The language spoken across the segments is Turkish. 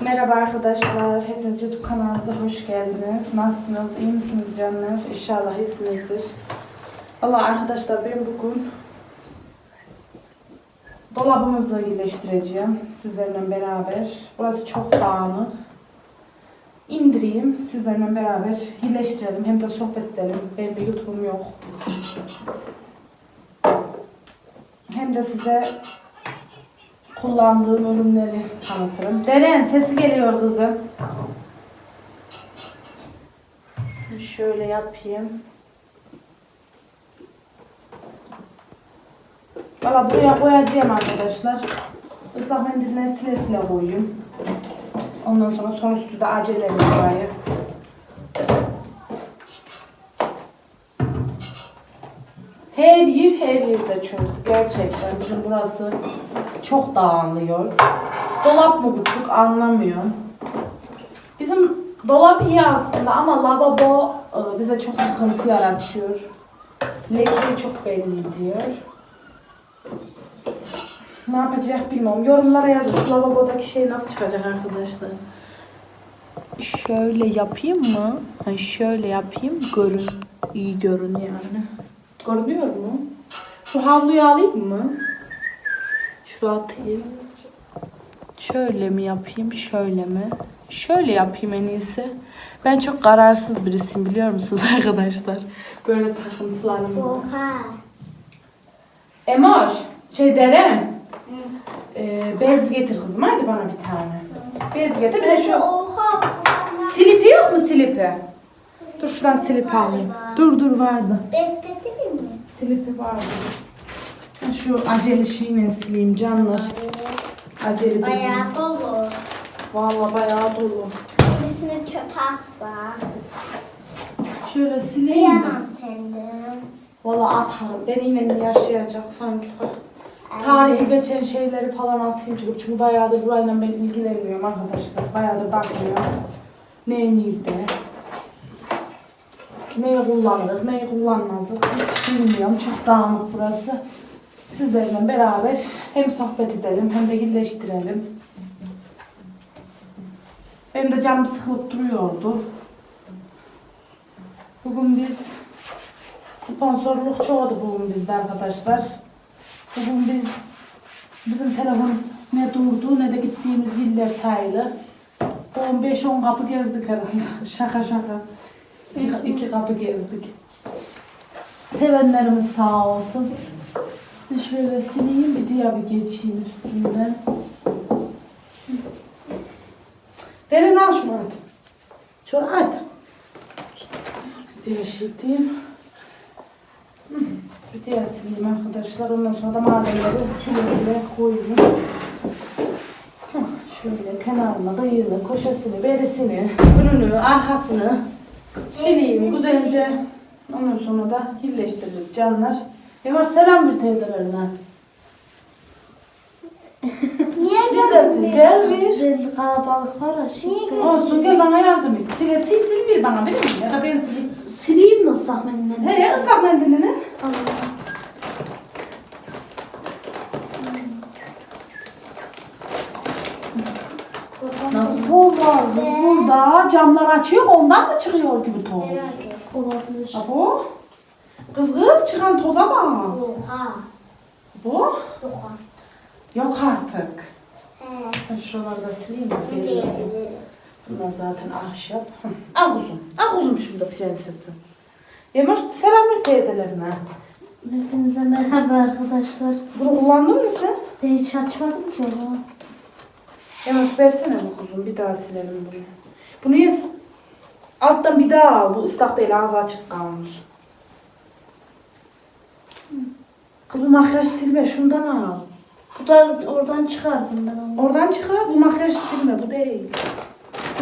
Merhaba arkadaşlar. Hepiniz YouTube kanalımıza hoş geldiniz. Nasılsınız? İyi misiniz canlar? İnşallah iyisinizdir. Valla arkadaşlar ben bugün dolabımızı iyileştireceğim sizlerle beraber. Burası çok dağınık. İndireyim sizlerle beraber iyileştirelim. Hem de sohbet edelim. Benim de YouTube'um yok. Hem de size kullandığım ürünleri tanıtırım. Deren sesi geliyor kızım. Şöyle yapayım. Valla buraya boyayacağım arkadaşlar. Islak mendiline sile sile koyayım. Ondan sonra son üstü de acelerim burayı. Her yer her yerde çok. Gerçekten bizim burası çok dağılıyor. Dolap mı küçük anlamıyorum. Bizim dolap iyi aslında ama lavabo e, bize çok sıkıntı yaratıyor. Leke çok belli diyor. Ne yapacak bilmiyorum. Yorumlara yazın. Şu lavabodaki şey nasıl çıkacak arkadaşlar? Şöyle yapayım mı? Ay şöyle yapayım. Görün. iyi görün yani. Görünüyor mu? Şu havluyu alayım mı? Şuraya atayım. Şöyle mi yapayım, şöyle mi? Şöyle yapayım en iyisi. Ben çok kararsız birisiyim biliyor musunuz arkadaşlar? Böyle takıntılarım var. Oha. Emoş, şey Deren. Ee, bez getir kızım hadi bana bir tane. Bez getir bir de şu Oha. silipi yok mu silipi? Dur şuradan silip alayım. Dur dur vardı. Bez getireyim mi? Silipi vardı. Şu acele şeyle sileyim canlar. Acele bezim. Bayağı dolu. Vallahi bayağı dolu. Birisini çöpe atsak. Şöyle sileyim mi? Kıyamam senden. Vallahi atarım. Benimle yaşayacak sanki. Tarihi geçen şeyleri falan atayım çünkü, çünkü bayağıdır burayla ben ilgilenmiyorum arkadaşlar. Bayağıdır bakmıyorum. Ne nerede? Neyi kullanırız, neyi kullanmazdık hiç bilmiyorum. Çok dağınık burası. Sizlerle beraber hem sohbet edelim hem de birleştirelim. Benim de canım sıkılıp duruyordu. Bugün biz sponsorluk çoğdu bugün bizde arkadaşlar. Bugün biz bizim telefon ne durdu ne de gittiğimiz iller sayılı. 15-10 kapı gezdik herhalde. Şaka şaka. İki, iki kapı gezdik. Sevenlerimiz sağ olsun. Bir Şöyle sileyim bir diğer bir geçeyim üstünden. Derin al şunu at. Şunu at. Bir diğer şey Bir diğer sileyim arkadaşlar. Ondan sonra da malzemeleri sile sile koyayım. Şöyle kenarına, kıyını, koşasını, berisini, önünü, arkasını sileyim güzelce. Ondan sonra da birleştirdik canlar. Yavaş selam bir teyzelerine. Niye Neredesin? Gel bir. Kalabalık var ya şimdi. Olsun gel bana yardım et. Sil, sil, sil bir bana bilir misin? Ya da ben sileyim. Sileyim mi ıslak mendilini? He ya ıslak mendilini. Nasıl tohum var burada? Camlar açıyor ondan mı çıkıyor gibi tohum? Olabilir. Abo. Kız kız çıkan toza bak. Oha. Bu? Oha. Yok artık. He. Ben şuraları da sileyim mi? Bunlar zaten ahşap. Al kuzum. Al kuzum şurada prensesim. Yemoş selam ver teyzelerine. Hepinize merhaba arkadaşlar. Bunu kullandın mı sen? Ben hiç açmadım ki onu. Yemoş versene bu kuzum. Bir daha silelim bunu. Bunu yes. Alttan bir daha al. Bu ıslak değil ağzı açık kalmış. Kız bu makyaj silme. Şundan al. Bu da oradan çıkardım ben onu. Oradan çıkar. Bu makyaj silme. Bu değil.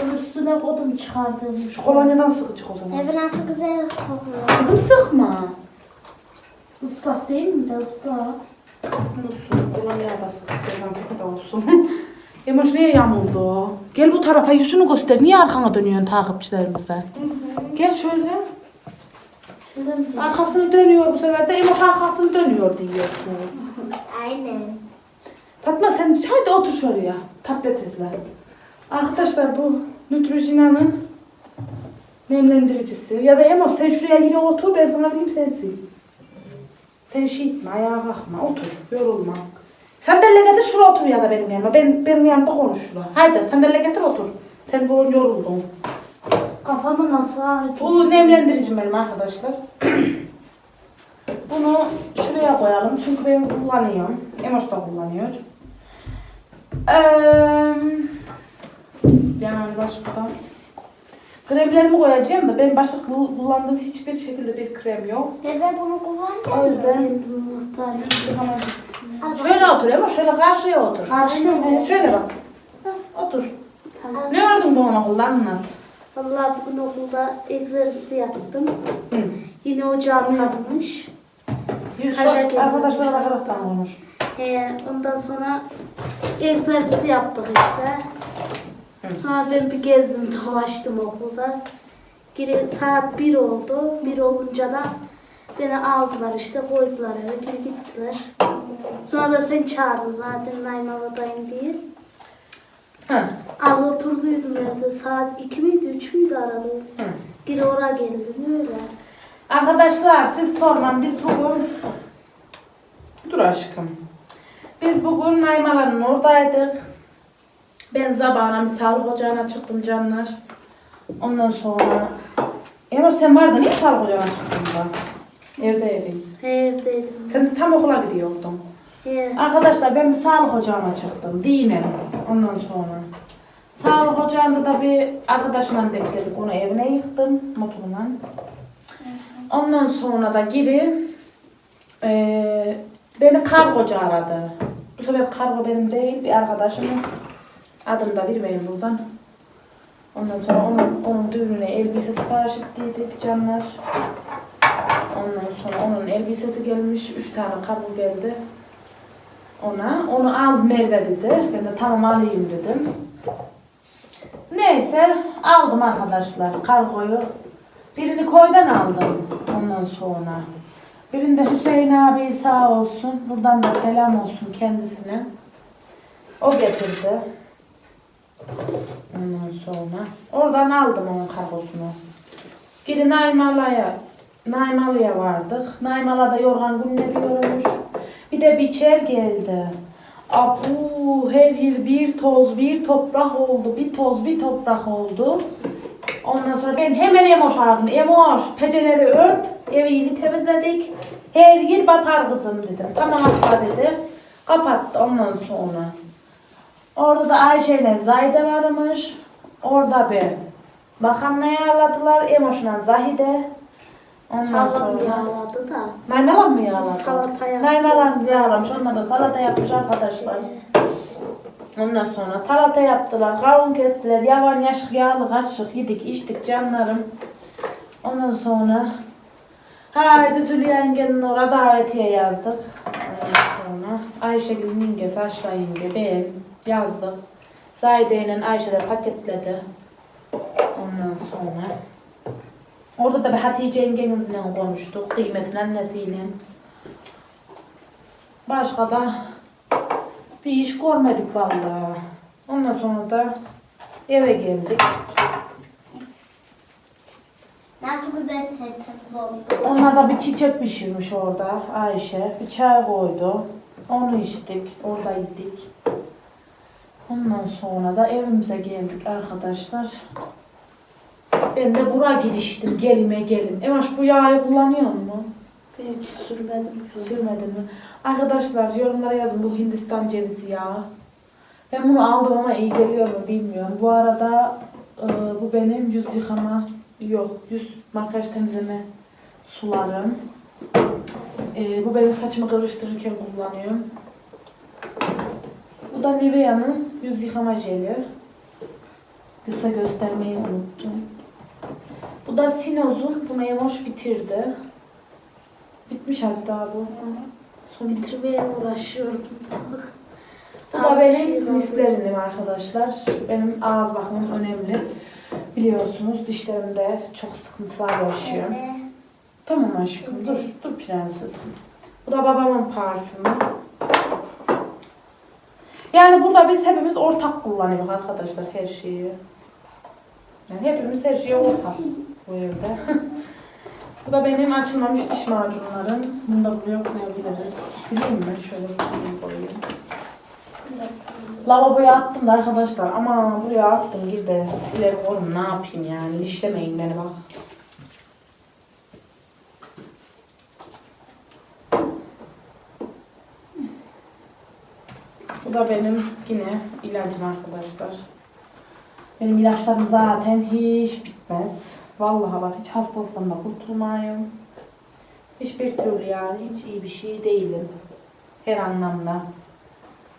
Bunun üstüne kodum çıkardım. Şu kolonyadan sıkı çık o zaman. Evi nasıl güzel kokuyor. Kızım sıkma. Islak değil mi de ıslak? Olsun. Kolonya da sık. Dezenfekte de olsun. Yemoş niye yamuldu? Gel bu tarafa yüzünü göster. Niye arkana dönüyorsun takipçilerimize? Gel şöyle. Arkasını dönüyor bu sefer de Emoş arkasını dönüyor diyorsun. Aynen. Fatma sen hadi otur şuraya. Tablet izle. Arkadaşlar bu Neutrogena'nın nemlendiricisi. Ya da Emo sen şuraya gire otur ben sana diyeyim sen sil. Sen şey etme ayağa kalkma otur yorulma. Sandalye getir şuraya otur ya da benim yanıma. Ben, benim yanımda konuş şuraya. Haydi sandalye getir otur. Sen böyle yoruldun. Kafamı nasıl ağrıyor? Bu nemlendiricim benim arkadaşlar. Bunu şuraya koyalım çünkü ben kullanıyorum. Emoş da kullanıyor. Eee yani başka da kremlerimi koyacağım da ben başka kul- kullandığım hiçbir şekilde bir krem yok. Neden bunu kullanacağım? O yüzden- muhtar Şöyle otur Emoş şöyle karşıya otur. Karşıya mı? Şöyle bak. Otur. Tamam. Ne gördün bu ona kullanma. Vallahi bugün okulda egzersiz yaptım. Hı. Yine hoca. Bir Staja şu- Arkadaşlar gelmiş. bakaraktan konuş. Ee, ondan sonra egzersiz yaptık işte. Sonra ben bir gezdim, dolaştım okulda. Geri saat 1 oldu. 1 olunca da beni aldılar işte, koydular eve, geri gittiler. Sonra da sen çağırdın zaten Naymalı'dayım diye. Az oturduydum evde. Saat 2 miydi, 3 müydü aradı. Hı. Geri oraya geldim öyle. Arkadaşlar siz sorman biz bugün Dur aşkım. Biz bugün Naymalan'ın oradaydık. Ben zabana bir sağlık ocağına çıktım canlar. Ondan sonra Emre sen vardın niye sağlık ocağına çıktın da? Evdeydin. Evdeydim. Sen tam okula gidiyordun. He. Arkadaşlar ben bir sağlık ocağına çıktım. Dinen. Ondan sonra. Sağlık ocağında da bir arkadaşımla denk geldik. Onu evine yıktım motorla. Ondan sonra da geri eee beni kargocu aradı. Bu sefer kargo benim değil bir arkadaşımın. Adını da vermeyeyim buradan. Ondan sonra onun, onun düğününe elbise sipariş ettiydik canlar. Ondan sonra onun elbisesi gelmiş. Üç tane kargo geldi ona. Onu al Merve dedi. Ben de tamam alayım dedim. Neyse aldım arkadaşlar kargoyu. Birini koydan aldım ondan sonra. Birinde Hüseyin abi sağ olsun. Buradan da selam olsun kendisine. O getirdi. Ondan sonra. Oradan aldım onun kargosunu. Geri Naymalı'ya Naymalı'ya vardık. Naymalı'da yorgan gününe diyormuş. Bir de biçer geldi. Abu her yer bir toz bir toprak oldu. Bir toz bir toprak oldu. Ondan sonra ben hemen Emoş aradım. Emoş peceleri ört. Evi yeni temizledik. Her yer batar kızım dedim. Tamam abla dedi. Kapattı ondan sonra. Orada da Ayşe ile Zahide varmış. Orada bir bakanlığa ayarladılar. Emoş'la Zahide. Ondan Halam sonra. yağladı da. Naymalan mı yağladı? Salata yaptı. Naymalan yağlamış. Onlar da salata yapmış arkadaşlar. Ondan sonra salata yaptılar. Kavun kestiler. Yavan yaşık yağlı kaşık yedik içtik canlarım. Ondan sonra haydi Zülya yengenin orada davetiye yazdık. Ondan sonra Ayşegül'ün yengesi Aşra yenge ben yazdık. Zahide ile Ayşe de paketledi. Ondan sonra Orada da bir Hatice yengenizle konuştuk. Kıymetin annesiyle. Başka da bir iş görmedik vallahi. Ondan sonra da eve geldik. Nasıl güzel tertemiz oldu. Onlar da bir çiçek pişirmiş orada Ayşe. Bir çay koydu. Onu içtik. Orada yedik. Ondan sonra da evimize geldik arkadaşlar. Ben de bura giriştim. Gelime gelim. Emaş bu yağı kullanıyor mu? Ben hiç sürmedim. Sürmedin mi? Arkadaşlar yorumlara yazın bu Hindistan cevizi yağı. Ben bunu aldım ama iyi geliyor mu bilmiyorum. Bu arada e, bu benim yüz yıkama yok yüz makyaj temizleme sularım. E, bu benim saçımı kıvırıştırırken kullanıyorum. Bu da Nivea'nın yüz yıkama jeli. Size göstermeyi unuttum. Bu da Sinoz'un. Bunu Emoş bitirdi. Bitmiş hatta bu. Son Bitirmeye uğraşıyordum. Bu da benim şey lislerinim arkadaşlar. Benim ağız bakımım önemli. Biliyorsunuz dişlerimde çok sıkıntılar yaşıyorum. Tamam aşkım dur dur prensesim. Bu da babamın parfümü. Yani burada biz hepimiz ortak kullanıyoruz arkadaşlar her şeyi. Yani hepimiz her şeye ortak bu evde. bu da benim açılmamış diş macunlarım. Bunu da buraya koyabiliriz. Sileyim mi? Şöyle sileyim koyayım. Lavaboya attım da arkadaşlar ama buraya attım gir de silerim oğlum ne yapayım yani işlemeyin beni bak. Bu da benim yine ilacım arkadaşlar. Benim ilaçlarım zaten hiç bitmez. Vallahi bak hiç hastalıktan da kurtulmayım. Hiçbir türlü yani hiç iyi bir şey değilim. Her anlamda.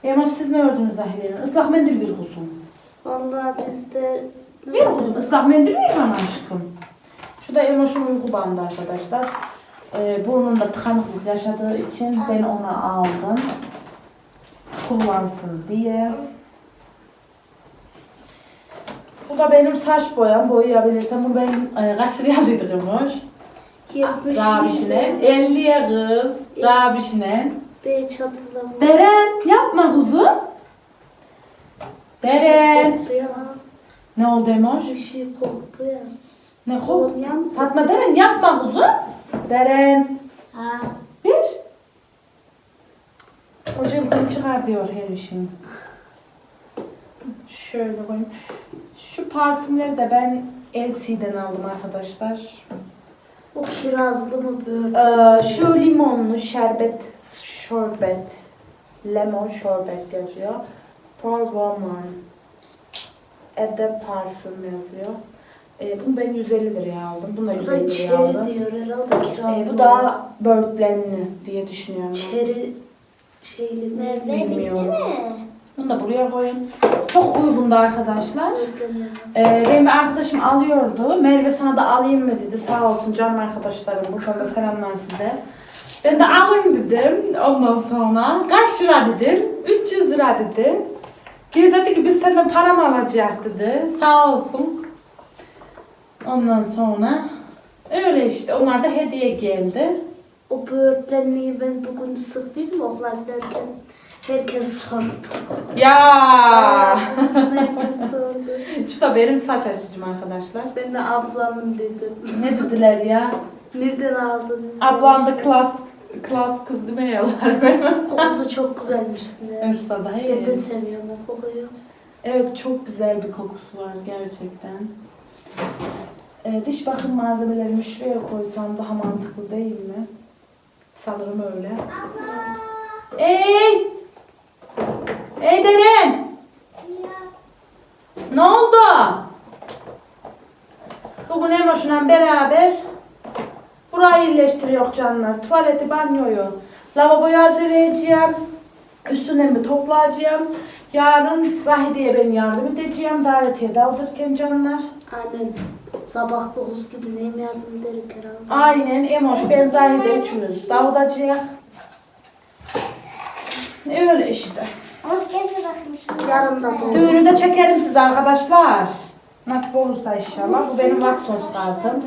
Emoş siz ne ördünüz Zahide'nin? Islak mendil bir kuzum. Vallahi bizde Bir kuzum ıslak mendil mi bana aşkım? Şu da Emoş'un uyku bandı arkadaşlar. Ee, burnunda tıkanıklık yaşadığı için ben onu aldım. Kullansın diye. Bu da benim saç boyam. Boyayabilirsem bu benim e, kaç liraydı Emoş? 70 Rabişine. 50'ye kız. Rabişine. Bir hatırlamıyorum. Deren yapma kuzum. Deren. koktu ya. Ne oldu Emoş? Bir şey koktu ya. Ne kok? Kolum yandı. Fatma Deren yapma kuzum. Deren. Ha. Bir. O cıvkını çıkar diyor her işin. Şöyle koyayım. Şu parfümleri de ben LC'den aldım arkadaşlar. O kirazlı mı böyle? Ee, şu limonlu şerbet, şerbet, lemon şerbet yazıyor. For woman. Ede parfüm yazıyor. Ee, bunu ben 150 liraya aldım. Bunu da Bu 150 da liraya çeri aldım. diyor herhalde kirazlı. Ee, bu da böğürtlenli diye düşünüyorum. ben. çeri şeyli Nerede Bilmiyorum. bitti mi? Bunu da buraya koyun. Çok uygundu arkadaşlar. Böğürtlenli. Ee, benim bir arkadaşım alıyordu. Merve sana da alayım mı dedi. Sağ olsun canım arkadaşlarım. Bu konuda selamlar size. Ben de alayım dedim. Ondan sonra kaç lira dedim. 300 lira dedi. Geri dedi ki biz senden para mı alacağız dedi. Sağ olsun. Ondan sonra öyle işte. Onlar da hediye geldi. O böğürtlenliyi ben bugün okula giderken herkes sordu. Ya. herkes sordu. Şu da benim saç açıcım arkadaşlar. Ben de ablamın dedim. Ne dediler ya? Nereden aldın? Ablam da klas klas kız demiyorlar benim. Kokusu çok güzelmiş. dedi. Esra da Ben de seviyorum o kokuyu. Evet çok güzel bir kokusu var gerçekten. Ee, diş bakım malzemelerimi şuraya koysam daha mantıklı değil mi? Sanırım öyle. Ey! Ey Deren! Ne oldu? Bugün Emoş'la beraber burayı iyileştiriyor canlar. Tuvaleti, banyoyu, lavaboyu hazırlayacağım. Üstünden bir toplayacağım. Yarın Zahide'ye ben yardım edeceğim. Davetiye daldırırken canlar. Aynen. Sabah 9 gibi neyim yardım ederim herhalde. Aynen Emoş, ben Zahide üçümüz dağıtacağız. Öyle işte. Yarın da doğru. Düğünü de çekerim size arkadaşlar. Nasip olursa inşallah. Bu benim Vaksos kartım.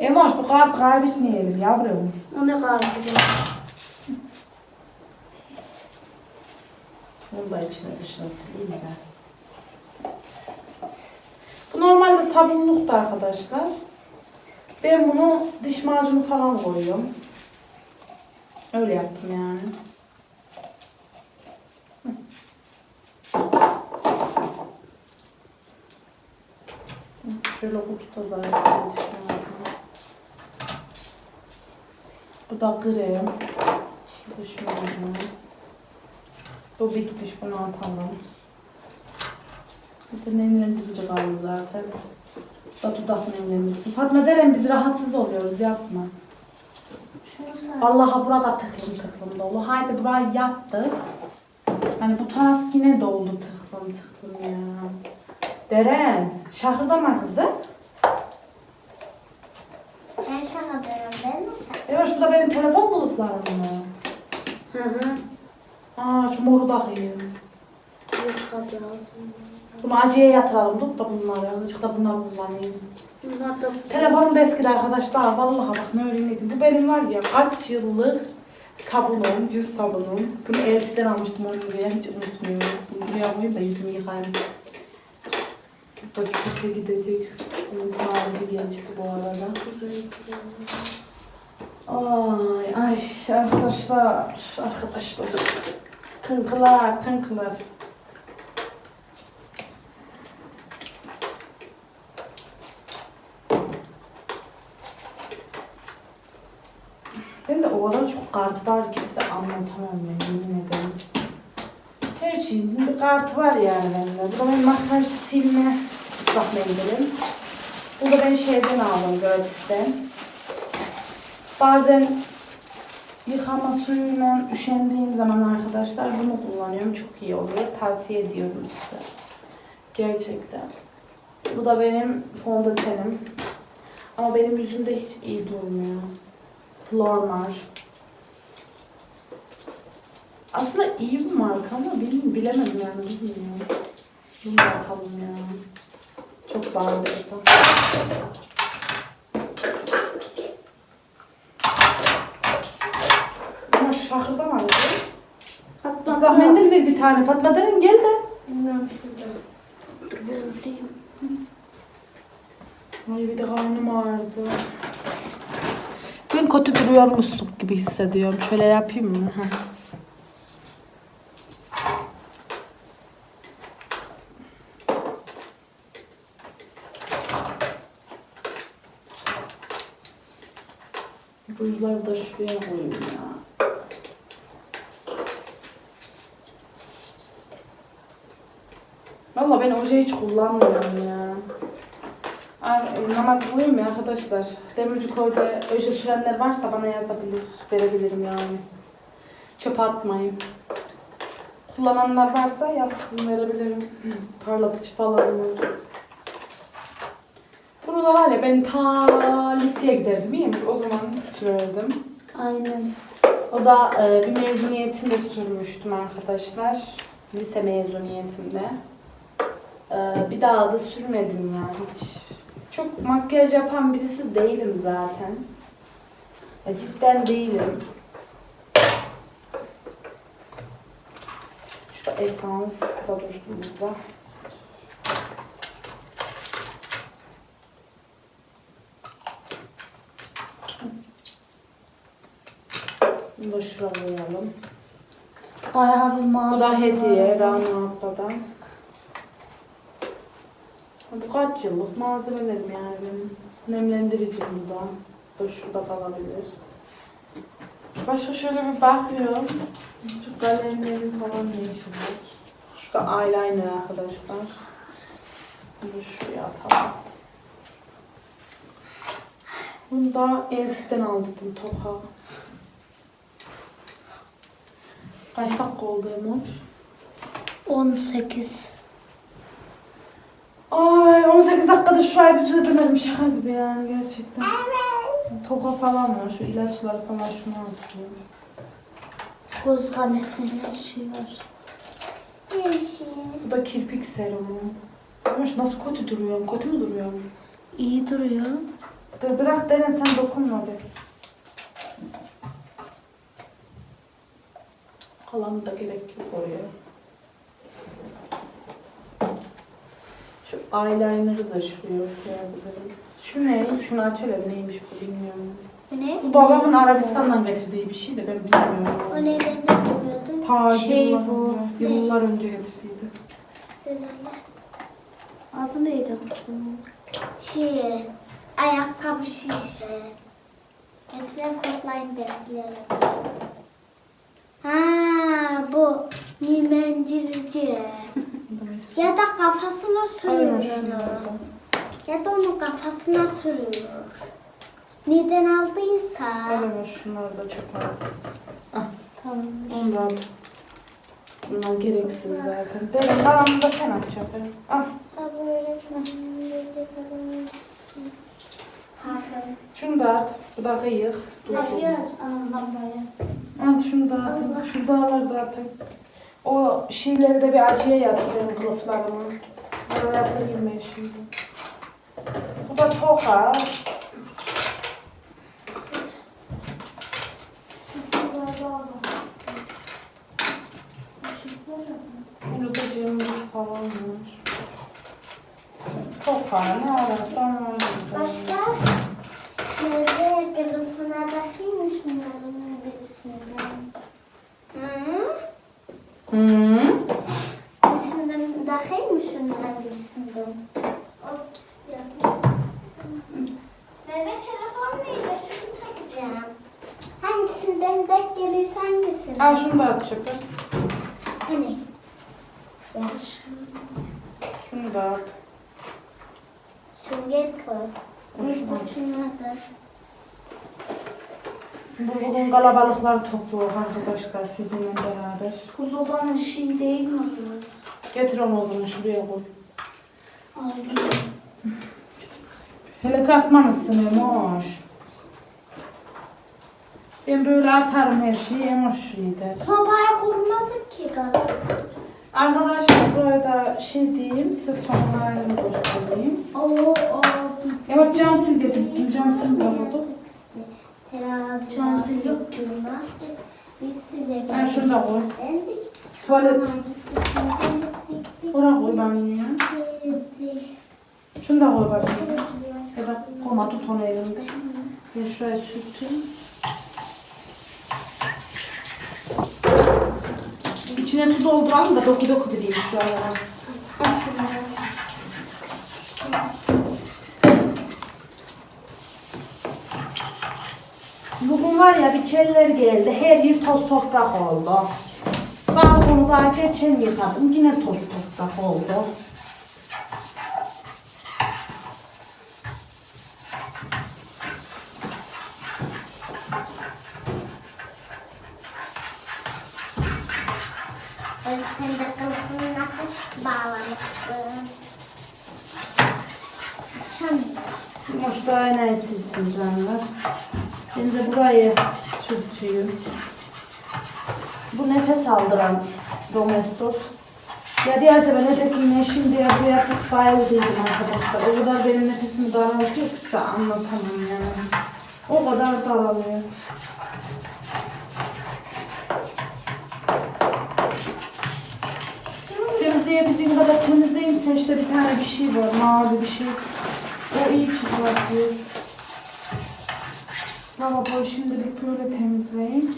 Emoş bu kartı kaybetmeyelim yavrum. O ne güzel. Bunu da içine dışına sileyim ben. Bu normalde sabunluktu arkadaşlar. Ben bunu diş macunu falan koyuyorum. Öyle yaptım yani. Şöyle kutuda zaten. Bu da krem. Macunu. Bu bitmiş bunu atalım. Bir de nemlendirici kaldı zaten. Bu da dudak nemlendiricisi. Fatma Deren biz rahatsız oluyoruz yapma. Vallahi burada tıklım tıklım dolu. Haydi burayı yaptık. Hani bu taraf yine doldu tıklım tıklım ya. Deren, şahırdama kızı. Ben şaka diyorum değil mi sen? Evet bu da benim telefon kılıflarım mı? Hı hı. Aa şu moru hadi lazım. Bunu acıya yatıralım. Tut da bunları. Azıcık da bunları kullanayım. Bunlar da Telefonum da eskidi arkadaşlar. Vallahi bak ne öğrendim. Bu benim var ya kaç yıllık sabunum, yüz sabunum. Bunu Elsi'den almıştım 10 liraya. Hiç unutmuyorum. Bunu buraya koyayım da yüzümü yıkayayım. Bu da kötü gidecek. Bunun tarihi geçti bu arada. Ay ay arkadaşlar, arkadaşlar. Kınkılar, kınkılar. Ben de o kadar çok kart var ki size anlatamam ya yemin ederim. Her şeyin bir kartı var yani bende. Bu da benim makyaj silme ıslak mendilim. Bu da ben şeyden aldım gratisten. Bazen yıkama suyuyla üşendiğim zaman arkadaşlar bunu kullanıyorum. Çok iyi oluyor. Tavsiye ediyorum size. Gerçekten. Bu da benim fondötenim. Ama benim yüzümde hiç iyi durmuyor. Flormar. Aslında iyi marka ama bilmiyorum, bilemedim yani bilmiyorum. Bunu da atalım ya. Çok pahalı da. Ama aldı. Hatta Islak mendil ver bir tane. Deren gel de. Bilmiyorum şurada. Buradayım. Ay bir de karnım ağrıdı. Ben kötü duruyor musluk gibi hissediyorum. Şöyle yapayım mı? Heh. Rujları da şuraya koyayım ya. Valla ben oje hiç kullanmıyorum ya. Ay, namaz kılıyım ya arkadaşlar. Demirci koyda öje sürenler varsa bana yazabilir, verebilirim yani. Çöpe atmayın. Kullananlar varsa yazsın verebilirim. Parlatıcı falan? Bunu da var ya ben ta liseye giderdim iyiymiş o zaman sürerdim. Aynen. O da e, bir mezuniyetimde sürmüştüm arkadaşlar. Lise mezuniyetimde. E, bir daha da sürmedim yani hiç. Çok makyaj yapan birisi değilim zaten. Ya cidden değilim. Şurada esans bu da dursun burada. Koyalım. Bayağı bir Bu da hediye Rana abladan. Bu kaç yıllık malzemelerim yani benim. Nemlendiricim bu da. Da şurada kalabilir. Başka şöyle bir bakıyorum. Şu kalemlerim falan ne işi var? Şurada eyeliner arkadaşlar. Bunu şuraya atalım. Bunu da Elsi'den aldım Toka. Kaç dakika oldu Emoş? 18. Ay 18 dakikada şurayı bir düzeltemedim şaka gibi yani gerçekten. Toka falan var şu ilaçlar falan şunu atıyor. Göz kalemi her şey var. Yeşil. Bu da kirpik serumu. Ama şu nasıl kötü duruyor? Kötü mü duruyor? İyi duruyor. Dur bırak denen sen dokunma be. Kalanı da gerek yok oraya. Şu eyeliner'ı da şuraya koyabiliriz. Şu ne? Şunu açalım neymiş bu bilmiyorum. O ne? Bu babamın Arabistan'dan getirdiği bir şey de ben bilmiyorum. O ne ben de bilmiyordum. Ta Şey yıllar bu, önce, yıllar önce getirdiydi. Güzel. Adı neydi kızım? Şey, ayakkabı şişe. Getiren koklayın bekleyelim. Ha bu nimendirici. ya da kafasına sürüyor onu. Ya da onu kafasına sürüyor. Neden aldıysa. Öyle şunları da çok var. Tamam. Ondan. Bunlar gereksiz zaten. Derin kalanını da sen açacaksın. Al. Ha böyle nimendirici falan. Parfüm. Şunu da at. Bu da kıyık. Hayır. Anlamaya. Al şunu da atın. Şu dağları da atın. O şeyleri de bir acıya yatırayım kılıflarımı. Bana yatırayım ben şimdi. Bu da toka. Burada cımbız falan var. Toka ne arası? Kalabalıklar topluyor arkadaşlar sizinle beraber. Buzdolabının şey değil mi? Getir onu o zaman şuraya koy. Aynen. Hele katmamışsın Emoş. Ben böyle atarım her şeyi Emoş gider. Sobaya kurmasın ki kadın. Arkadaşlar bu arada şey diyeyim size sonlarını göstereyim. Oo, oo. Evet cam sil getirdim. Cam sil yapalım. Herhalde. Yok ki. Biz size Ben şunu da koy. Tuvalet oraya koy ben ya. Şunu da koy bakayım. Ya da koma tut onu elinde. Ben şuraya sürteyim. İçine su dolduralım da doku doku bileyim şu an. Bugün var ya bir keller geldi. Her yer toz toprak oldu. Balkonu daha geçen yıkadım. Yine toz toprak oldu. Sen de kılıfını nasıl bağlamıştın? Açamıyorum. Hoşta ne silsin canlar. De burayı sürtüyorum. Bu nefes aldıran domestos. Ya diğerse ben ötekine şimdi buraya tıspaylı değilim arkadaşlar. O kadar benim nefesimi daraltıyor ki size anlatamam yani. O kadar daralıyor. Temizleyebildiğim kadar temizleyeyim. Seçte bir tane bir şey var. Mavi bir şey. O iyi çıkartıyor. Lavaboyu şimdilik böyle temizleyeyim.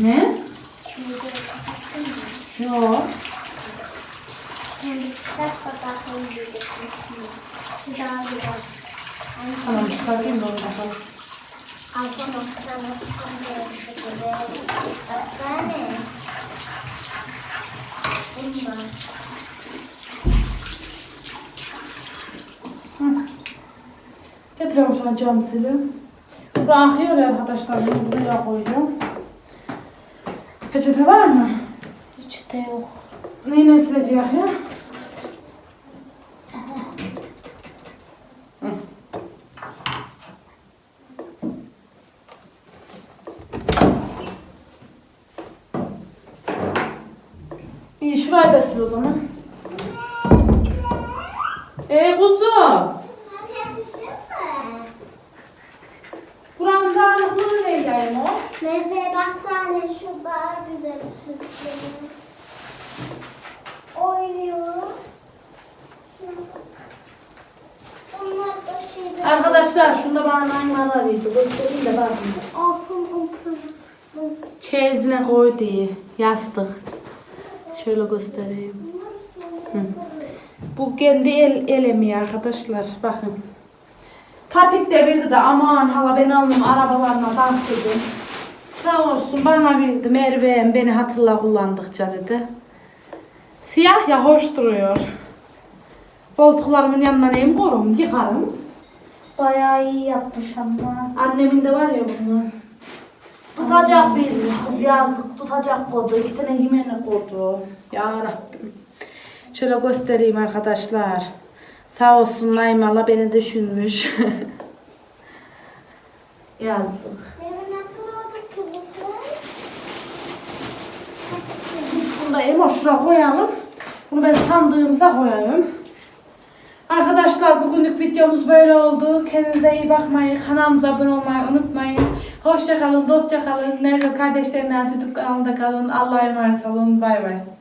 Ne? Yok. Tamam çıkartayım da onu bakalım. Bunlar. Getireyim şu an cam silim. Akıyor arkadaşlar. Bunu buraya koyacağım. Peçete var mı? De yok. Neyle silecek ya? İyi şurayı da sil o zaman. Ee kuzum. Neydeyim o? Baksana şu daha güzel süsleri. Oynuyor. Onlar da şeyde. Arkadaşlar şunda bana naymara verdi. Göstereyim de bakın. Afın okumasın. Çeyizine koy diye yastık. Şöyle göstereyim. Hı. Bu kendi el, el emeği arkadaşlar. Bakın. Patik de verdi de aman hala ben almam arabalarına bak dedim. Sağ olsun bana verdi Merve'm beni hatırla kullandıkça dedi. Siyah ya hoş duruyor. Koltuklarımın yanına neyim korum yıkarım. Bayağı iyi yapmış ama. Annemin de var ya bunlar. Tutacak bir kız yazık tutacak kodu. İki tane yemeğine kodu. Ya Rabbim. Şöyle göstereyim arkadaşlar. Sağ olsun Naimala beni düşünmüş. Yazdık. Benim nasıl oldu kılıflar? Bunu da Emo şuraya koyalım. Bunu ben sandığımıza koyayım. Arkadaşlar bugünlük videomuz böyle oldu. Kendinize iyi bakmayı, kanalımıza abone olmayı unutmayın. Hoşça kalın, dostça kalın. Merve kardeşlerimle YouTube kanalında kalın. Allah'a emanet olun. Bay bay.